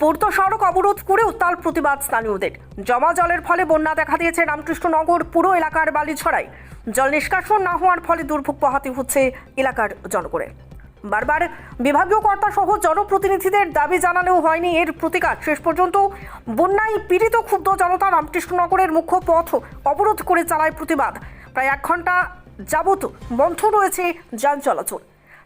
পূর্ত সড়ক অবরোধ করে উত্তাল প্রতিবাদ স্থানীয়দের। জমা জলের ফলে বন্যা দেখা দিয়েছে রামকৃষ্ণনগর পুরো এলাকার বালি বালিছড়ায়। জল নিষ্কাশন না হওয়ার ফলে দুর্ভোগ পোহাতে হচ্ছে এলাকার জনগণের। বারবার বিভাগীয় কর্তা সহ জনপ্রতিনিধিদের দাবি জানালেও হয়নি এর প্রতিকার। শেষ পর্যন্ত বন্যায় পীড়িত ক্ষুব্ধ জনতা রামকৃষ্ণনগরের মুখ্য পথ অবরোধ করে চালায় প্রতিবাদ। প্রায় এক ঘণ্টা যাবত বন্ধ রয়েছে যান চলাচল।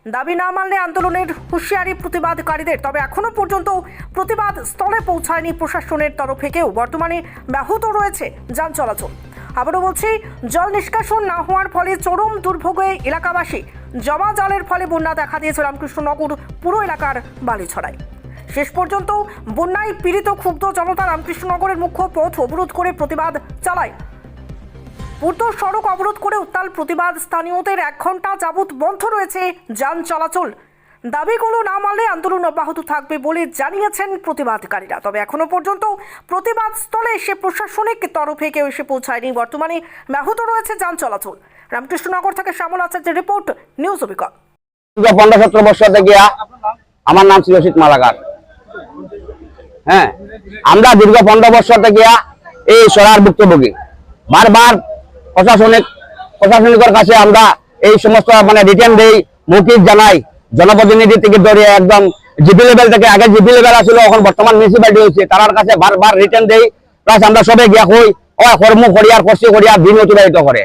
দাবি না মানলে আন্দোলনের হুঁশিয়ারি প্রতিবাদকারীদের। তবে এখনও পর্যন্ত প্রতিবাদ স্থলে পৌঁছায়নি প্রশাসনের তরফ থেকেও। বর্তমানে ব্যাহত রয়েছে যান চলাচল। আবারও বলছি, জল নিষ্কাশন না হওয়ার ফলে চরম দুর্ভোগে এলাকাবাসী জমা জলের ফলে বন্যা দেখা দিয়েছে রামকৃষ্ণনগর পুরো এলাকার বালিছড়ায়। শেষ পর্যন্ত বন্যায় পীড়িত ক্ষুব্ধ জনতা রামকৃষ্ণনগরের মুখ্য পথ অবরোধ করে প্রতিবাদ চালায় পূর্ত সড়ক অবরোধ করে উত্তাল প্রতিবাদ। স্থানীয়দের এক ঘণ্টা যাবৎ বন্ধ রয়েছে যান চলাচল। দাবিগুলো না মানলে আন্দোলন অব্যাহত থাকবে বলে জানিয়েছেন প্রতিবাদকারীরা। তবে এখনও পর্যন্ত প্রতিবাদ স্থলে এসে প্রশাসনিক তরফে কেউ এসে পৌঁছায়নি। বর্তমানে ব্যাহত রয়েছে যান চলাচল। রামকৃষ্ণনগর থেকে শ্যামল আচার্যের রিপোর্ট, নিউজ থেকে আমার নাম ছিল শীত মালাকার। হ্যাঁ আমরা দীর্ঘ পনেরো বছর থেকে এই সরার ভুক্তভোগী। বারবার প্রশাসনিক প্রশাসনিকের কাছে আমরা এই সমস্ত মানে রিটার্ন দেই মৌখিক জানাই। জনপ্রতিনিধি থেকে ধরে একদম জিপি লেভেল থেকে আগে জিপি লেভেল আসছিল এখন বর্তমান মিউনিসিপালিটি হয়েছে তার কাছে বারবার রিটার্ন দেই। প্লাস আমরা সবে গিয়া হই কর্ম করিয়ার কষ্ট করিয়া, দিন অতিবাহিত করে।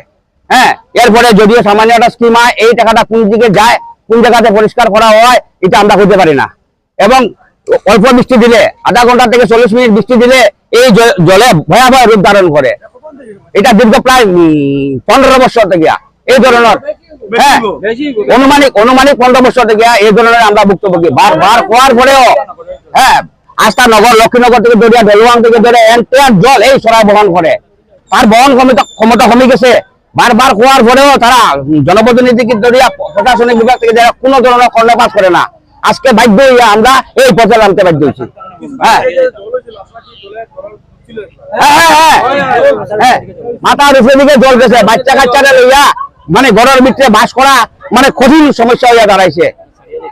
হ্যাঁ এরপরে যদিও সামান্য একটা স্কিম হয় এই টাকাটা কোন দিকে যায়, কোন জায়গাতে পরিষ্কার করা হয়, এটা আমরা হতে পারি না। এবং অল্প বৃষ্টি দিলে, আধা ঘণ্টা থেকে চল্লিশ মিনিট বৃষ্টি দিলে এই জলে ভয়াবহ রূপ ধারণ করে। এটা দীর্ঘ প্রায় পনেরো বছর থেকে এই ধরনের হ্যাঁ অনুমানিক অনুমানিক পনেরো বছর থেকে এই ধরনের আমরা ভুক্তভোগী। হওয়ার পরেও হ্যাঁ লক্ষ্মীনগর থেকে দরিয়া থেকে ধরে জল এই সরাই বহন করে। তার বহন ক্ষমতা ক্ষমতা কমে গেছে। বারবার হওয়ার পরেও তারা জনপ্রতিনিধিকে দরিয়া প্রশাসনিক বিভাগ থেকে যারা কোনো ধরনের কর্ণপাত করে না। আজকে বাধ্য হইয়া আমরা এই পথে নামতে বাধ্য হয়েছি হ্যাঁ। হ্যাঁ, হ্যাঁ। মাথার উপরে দিকে জল গেছে বাচ্চা কাচ্চারা লইয়া মানে ঘরের ভিতরে বাস করা মানে কঠিন সমস্যা হইয়া দাঁড়াইছে।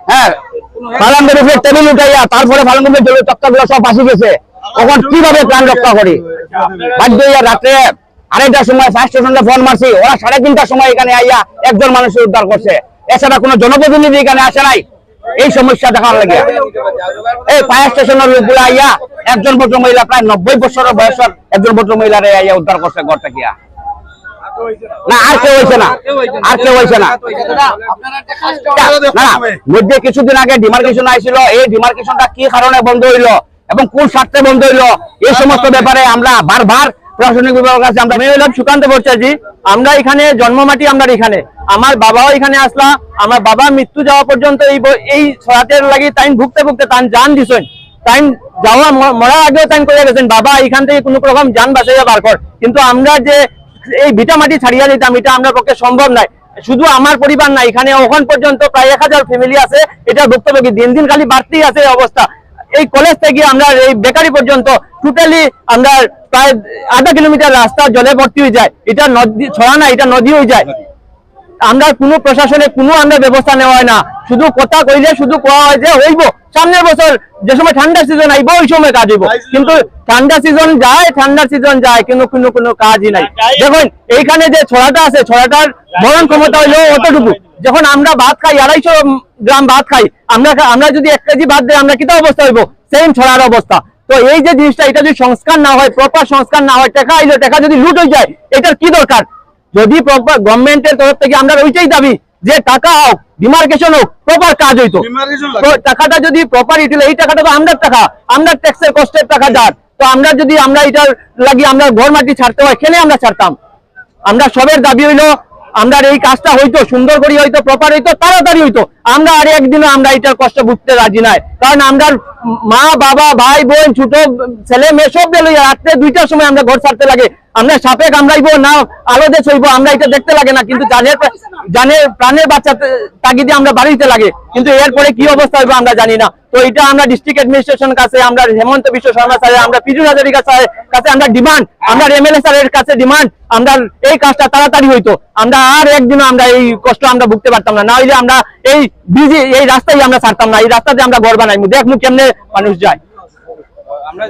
হ্যাঁ। ফালাঙ্গের উপরে টেবিল উঠাইয়া তারপরে ফালাঙ্গের জলের তক্তাগুলো সব বাসি গেছে। তখন কীভাবে প্রাণ রক্ষা করি? বাধ্য হইয়া রাত্রে আড়াইটার সময় ফায়ার স্টেশনে ফোন মারছি। ওরা সাড়ে তিনটার সময় এখানে আইয়া একজন মানুষের উদ্ধার করছে। এছাড়া কোনো জনপ্রতিনিধি এখানে আসে নাই। এই সমস্যা দেখার লাগে এই ফায়ার স্টেশনের লোকগুলো আইয়া, একজন ভদ্র মহিলা প্রায় নব্বই বছরের বয়সের একজন ভদ্র মহিলারে আইয়া উদ্ধার করছে ঘর থেকে না, আর কেউ হয়েছে না। আর কেউ হয়েছে না। মধ্যে কিছুদিন আগে ডিমার্কেশন আইছিল। এই ডিমার্কেশনটা কি কারণে বন্ধ হইল এবং কোন স্বার্থে বন্ধ হইল, এই সমস্ত ব্যাপারে আমরা বারবার প্রশাসনিক বিভাগের কাছে আমরা আমি হলাম, সুকান্ত ভট্টাচার্য। আমরা এখানে, জন্মমাটি আমরা এখানে। আমার বাবাও এখানে আসলা, আমার বাবা মৃত্যু যাওয়া পর্যন্ত এই এই সরাতের লাগি টাইম ভুগতে ভুগতে তান জান দিছেন। টাইম যাওয়া ম- মরার আগেও টাইম করে গেছেন, বাবা, এখান থেকে কোনো রকম যান বাঁচাইয়া বার কর। কিন্তু আমরা যে এই ভিটা মাটি ছাড়িয়া দিতাম, এটা আমরা পক্ষে সম্ভব নাই। শুধু আমার পরিবার না, এখানে ওখান পর্যন্ত প্রায় এক হাজার ফ্যামিলি আছে, এটা ভুক্তভোগী। দিন দিন খালি বাড়তেই আছে অবস্থা। এই কলেজ থেকে আমরা এই বেকারি পর্যন্ত টোটালি আমরা প্রায় আধা কিলোমিটার রাস্তা জলে ভর্তি হয়ে যায়। এটা নদী ছড়া না এটা নদী হয়ে যায়। আমরা কোনো প্রশাসনে কোনো আমরা ব্যবস্থা নেওয়া হয় না। শুধু কথা কইলে শুধু কোয়া হয় যে হইব। সামনের বছর যে সময় ঠান্ডা সিজন আইব ওই সময় কাজ হইব। কিন্তু ঠান্ডা সিজন যায় ঠান্ডা সিজন যায় কিন্তু কোনো কোনো কাজই নাই। দেখুন এইখানে যে ছড়াটা আছে ছড়াটার বরণ ক্ষমতা হইল অতটুকু। যখন আমরা ভাত খাই আড়াইশো গ্রাম ভাত খাই আমরা আমরা যদি এক কেজি ভাত দিই আমরা কিতা অবস্থা হইব? সেম ছড়ার অবস্থা। তো এই যে জিনিসটা এটা যদি সংস্কার না হয় প্রপার সংস্কার না হয় টাকা আইলো টাকা যদি লুট হয়ে যায় এটার কি দরকার? যদি প্রপার গভর্নমেন্টের তরফ থেকে আমরা ওইটাই দাবি যে টাকা হোক ডিমার্কেশন হোক প্রপার কাজ হইতো। টাকাটা যদি প্রপার ইউটিল এই টাকাটা তো আমরার টাকা আমরা ট্যাক্সের কষ্টের টাকা যার। তো আমরা যদি আমরা এটার লাগি আমরা ঘর মাটি ছাড়তে হয় কেন আমরা ছাড়তাম? আমরা সবের দাবি হইল আমরা এই কাজটা হইতো, সুন্দর করি হইতো প্রপার হইতো, তাড়াতাড়ি হইতো। আমরা আর একদিনও আমরা এটার কষ্ট বুঝতে রাজি নাই। কারণ আমরা মা, বাবা, ভাই, বোন, ছোট, ছেলে, মেয়ে সব রাত্রে দুইটার সময় আমরা ঘর ছাড়তে লাগে। আমরা সাপে কামড়াইবো না আলো দিয়ে ছইবো আমরা এটা দেখতে লাগে না কিন্তু জানের জানের প্রাণের বাচ্চা তাগিদে আমরা বাড়িতে লাগে কিন্তু এরপরে কি অবস্থা হইবে আমরা জানি না। তো এটা আমরা ডিস্ট্রিক্ট অ্যাডমিনিস্ট্রেশন কাছে আমরা হেমন্ত বিশ্ব শর্মা স্যার আমরা পিজু হাজারিকা স্যারের কাছে আমরা ডিমান্ড আমরা এমএলএ স্যারের কাছে ডিমান্ড আমরা এই কাজটা তাড়াতাড়ি হইতো। আমরা আর একদিনও আমরা এই কষ্ট আমরা ভুগতে পারতাম না না হইলে আমরা এই বিজি এই রাস্তায় আমরা ছাড়তাম না এই রাস্তাতে আমরা ঘর বানাই দেখমু কেমনে মানুষ যায়। আমরা